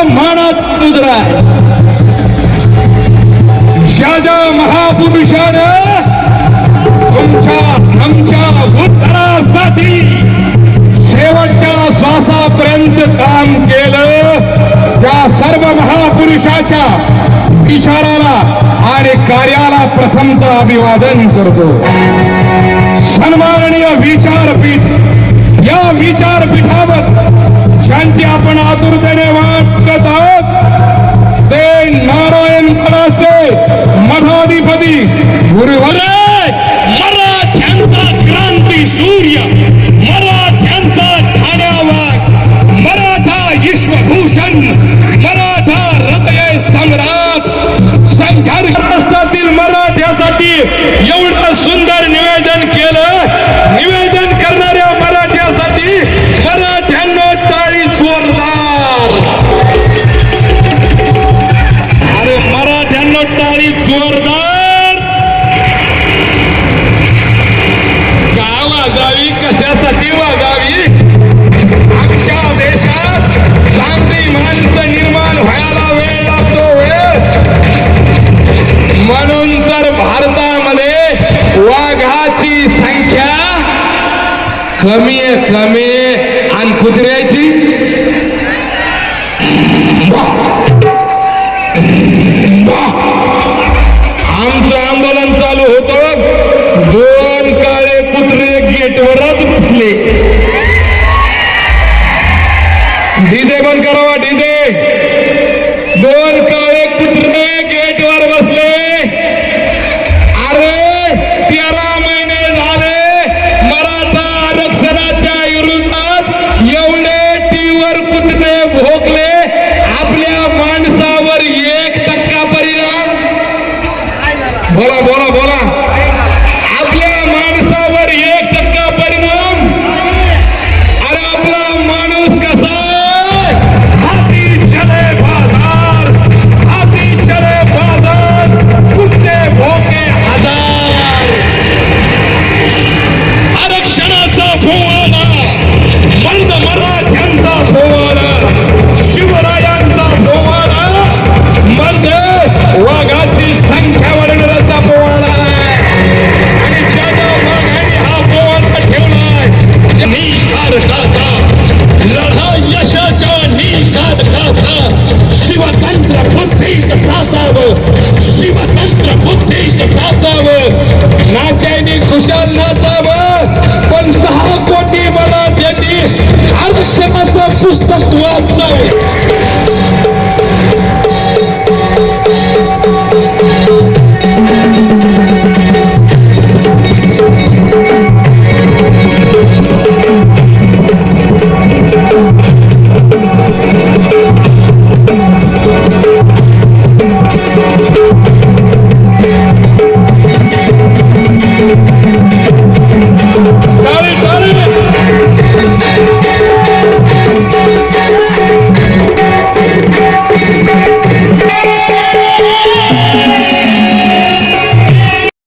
ब्रह्मांडात तुझरा ज्या ज्या महापुरुषानं तुमच्या आमच्या उत्तरासाठी शेवटच्या श्वासापर्यंत काम केलं त्या सर्व महापुरुषाच्या विचाराला आणि कार्याला प्रथमता अभिवादन करतो. सन्माननीय विचारपीठ या विचारपीठावर ज्यांची आपण आतुरते मराठ्यांचा क्रांती सूर्य मराठ्यांचा ठाण्यावाग मराठा विश्वभूषण मराठा हृदय सम्राट संघर्ष. महाराष्ट्रातील मराठ्यासाठी एवढं कमी आहे कमी आणि कुत्र्याची 博了博了博了！